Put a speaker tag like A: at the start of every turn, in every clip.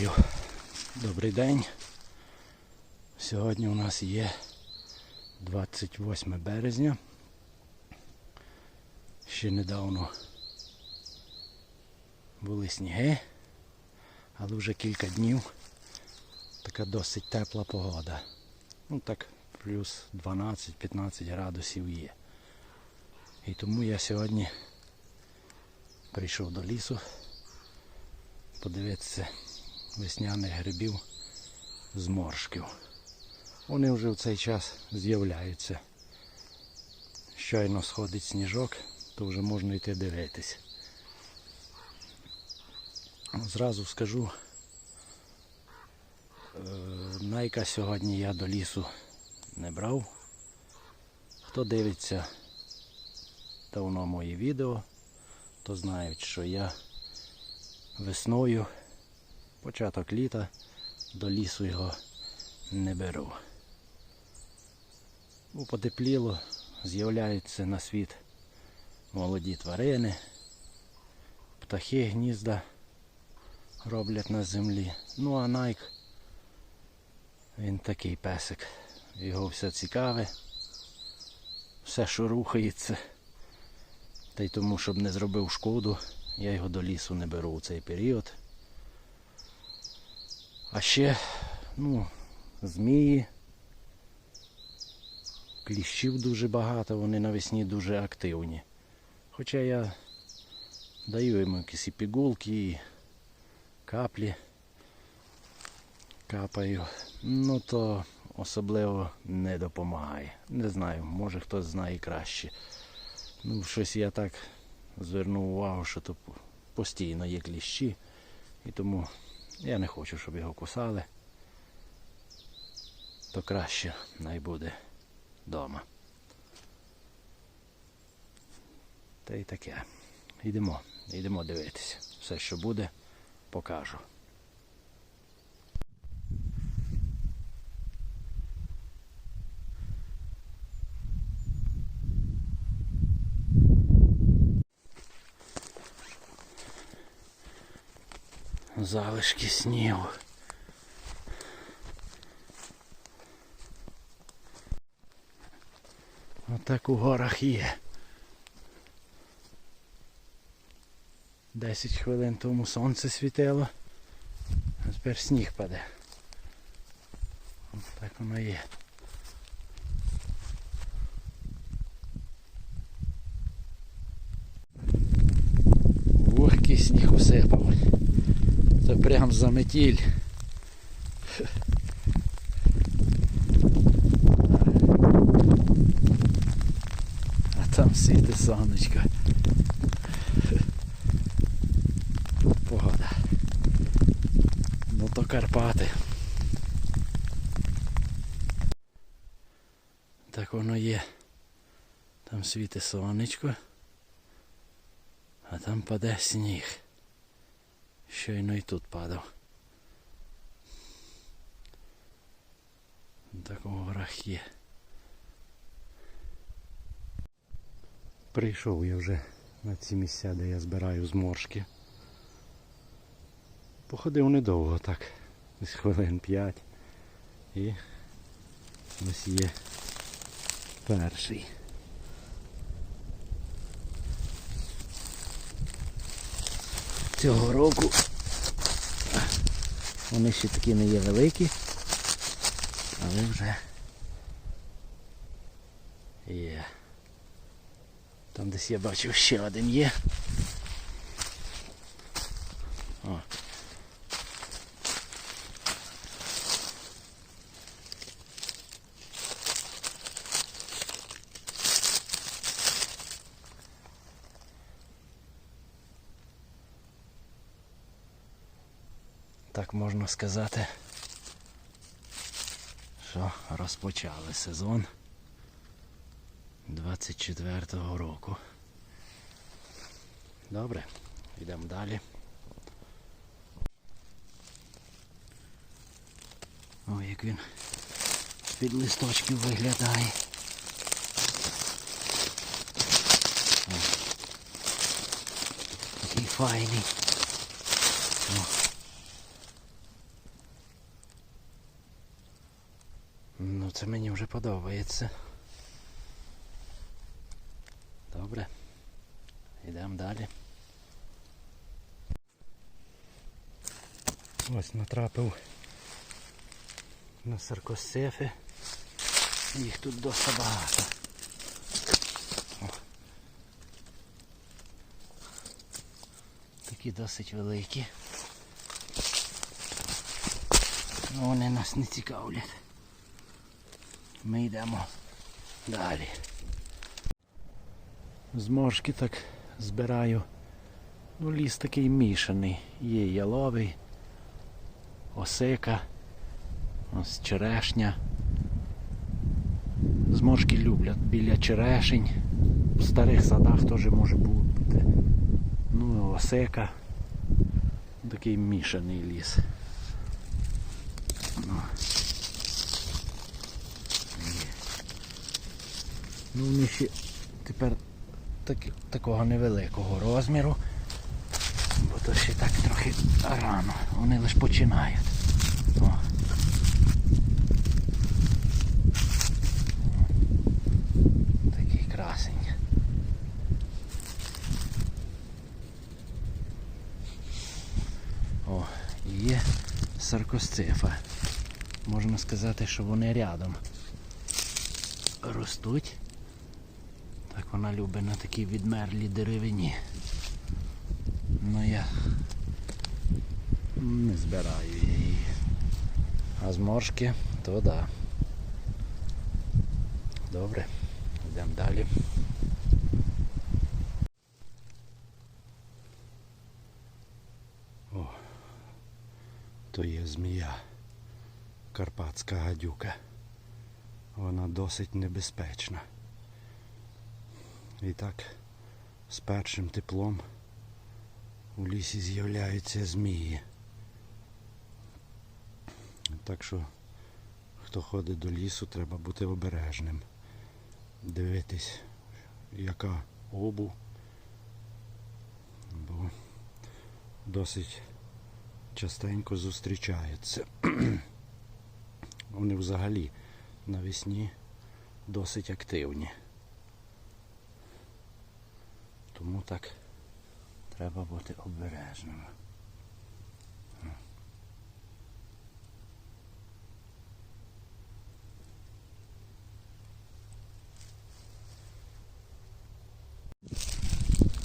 A: Вітаю. Добрий день. Сьогодні у нас є 28 березня. Ще недавно були сніги, але вже кілька днів така досить тепла погода. Ну так, плюс 12-15 градусів є. І тому я сьогодні прийшов до лісу подивитися весняних грибів зморшків. Вони вже в цей час з'являються. Щойно сходить сніжок, то вже можна йти дивитись. Зразу скажу, е, найка сьогодні я до лісу не брав. Хто дивиться давно мої відео, то знають, що я весною, початок літа, до лісу його не беру. Бо потепліло, з'являються на світ молоді тварини, птахи гнізда роблять на землі. Ну а найк, він такий песик. Його все цікаве, все, що рухається. Та й тому, щоб не зробив шкоду, я його до лісу не беру у цей період. А ще, ну, змії, кліщів дуже багато, вони навесні дуже активні. Хоча я даю йому якісь і пігулки, і каплі капаю, ну то особливо не допомагає. Не знаю, може хтось знає краще. Ну, щось я так звернув увагу, що тут постійно є кліщі. І тому я не хочу, щоб його кусали. То краще найбуде вдома. Та й таке. Йдемо, йдемо дивитися. Все, що буде, покажу. Залишки снігу. Отак у горах є. Десять хвилин тому сонце світило, а тепер сніг паде. Отак так воно є. Ох, який сніг усипав. Це прям заметіль. А там світе сонечко. Погода. Ну то Карпати. Так воно є. Там світе сонечко, а там паде сніг. Щойно і тут падав. Так у горах є. Прийшов я вже на ці місця, де я збираю зморшки. Походив недовго так, десь хвилин п'ять. І ось є перший. Цього року вони ще такі не є великі, але вже є. Там десь я бачив ще один є. Так можна сказати, що розпочали сезон 24-го року. Добре, йдемо далі. Ой, як він з-під листочків виглядає. О, такий файний. О. Ну це мені вже подобається. Добре. Йдемо далі. Ось натрапив на саркосифи. Їх тут досить багато. О. Такі досить великі. Ну, Вони нас не цікавлять. Ми йдемо далі. Зморшки так збираю. Ну, ліс такий мішаний. Є яловий, осика, ось черешня. Зморшки люблять біля черешень. В старих садах теж може бути. Ну, осика. Такий мішаний ліс. Ну. Є. Ну, вони ще тепер так, такого невеликого розміру. Бо то ще так трохи рано. Вони лише починають. О. Такий красень. О, є саркосцифа. Можна сказати, що вони рядом ростуть. Так вона любить на такій відмерлій деревині. Ну я не збираю її. А зморшки, то да. Добре, йдемо далі. О, то є змія. Карпатська гадюка. Вона досить небезпечна. І так, з першим теплом у лісі з'являються змії. Так що, хто ходить до лісу, треба бути обережним. Дивитись, яка обув. Бо досить частенько зустрічаються. Вони взагалі навесні досить активні. Тому так треба бути обережним.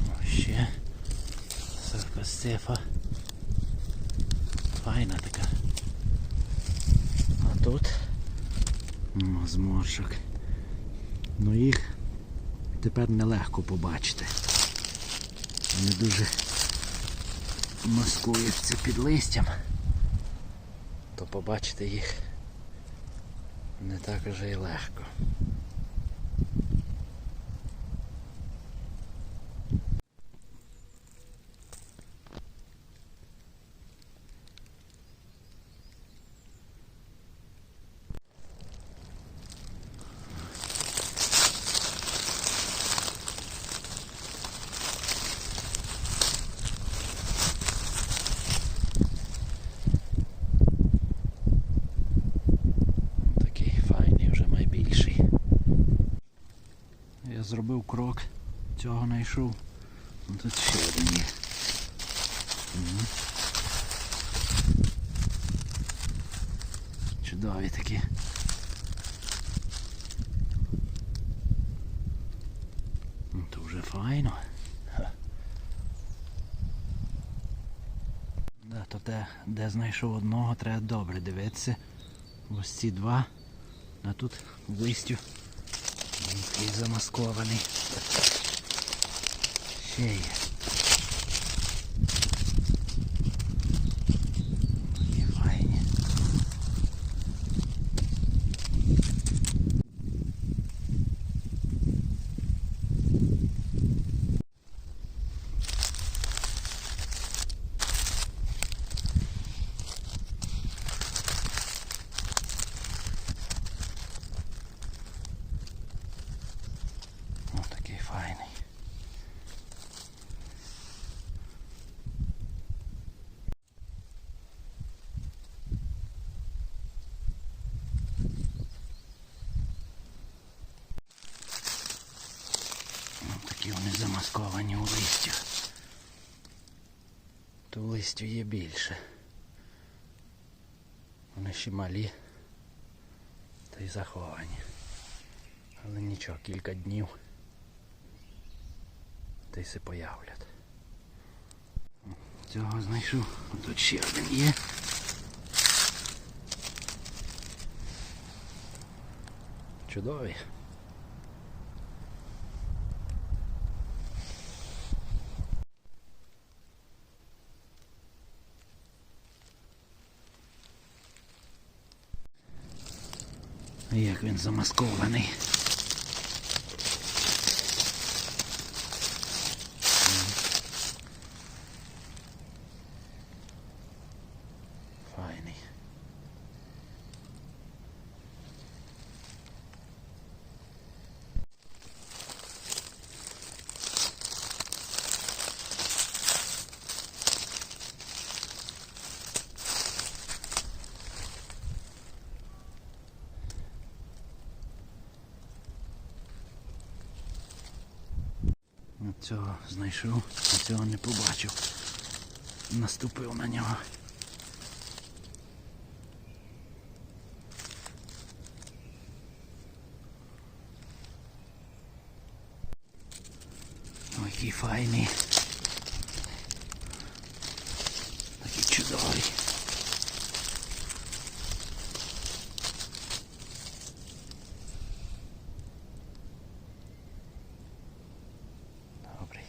A: О, Ще саркостефа. Файна така. А тут ну, зморшок. Ну їх тепер нелегко побачити. Вони дуже маскуються під листям, то побачити їх не так уже й легко. Такий файний, вже найбільший. Я зробив крок, цього знайшов. Ну, Тут ще один є. Чудові такі. Ну, То вже файно. Да, то те, де знайшов одного, треба добре дивитися. Ось ці два. А тут листю. Він замаскований. Ще є. Такі файні. Ось такий файний. Замасковані у листю. То листю є більше. Вони ще малі та й заховані. Але нічого, кілька днів та й се появлять. Цього знайшов. Тут ще один є. Чудові. Як він замаскований. Файний. От Цього знайшов, а цього не побачив. Наступив на нього. Ой, який файний. Такий чудовий. Добрий.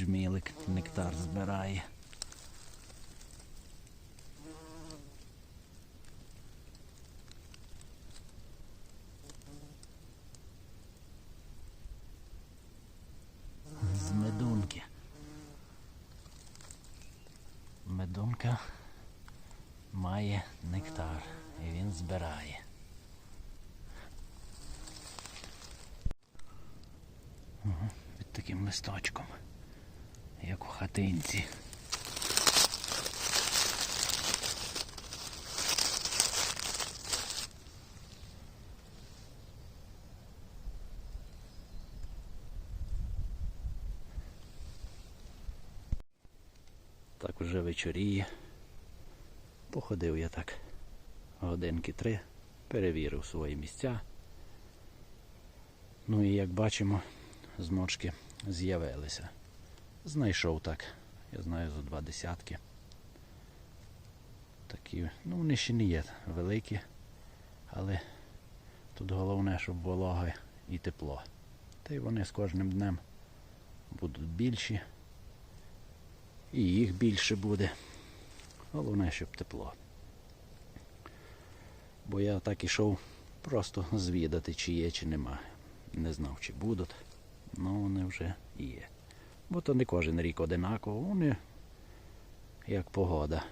A: Жмілик нектар збирає. З медунки. Медунка має нектар і він збирає. Під таким листочком, як у хатинці. Так уже вечоріє. Походив я так годинки три, перевірив свої місця. Ну і як бачимо, зморшки з'явилися. Знайшов так, я знаю, за два десятки. Такі, ну вони ще не є великі, але тут головне, щоб волога і тепло. Та й вони з кожним днем будуть більші. І їх більше буде. Головне, щоб тепло. Бо я так ішов просто звідати, чи є, чи нема. Не знав, чи будуть. Ну вони вже є. Бо то не кожен рік одинаково, вони як погода.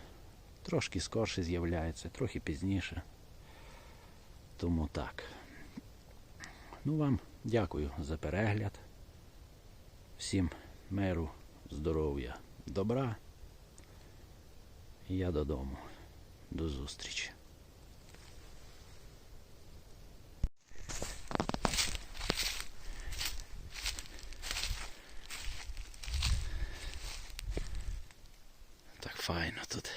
A: Трошки скорше з'являються, трохи пізніше. Тому так. Ну вам дякую за перегляд. Всім миру, здоров'я, добра. Я додому. До зустрічі. Файно тут.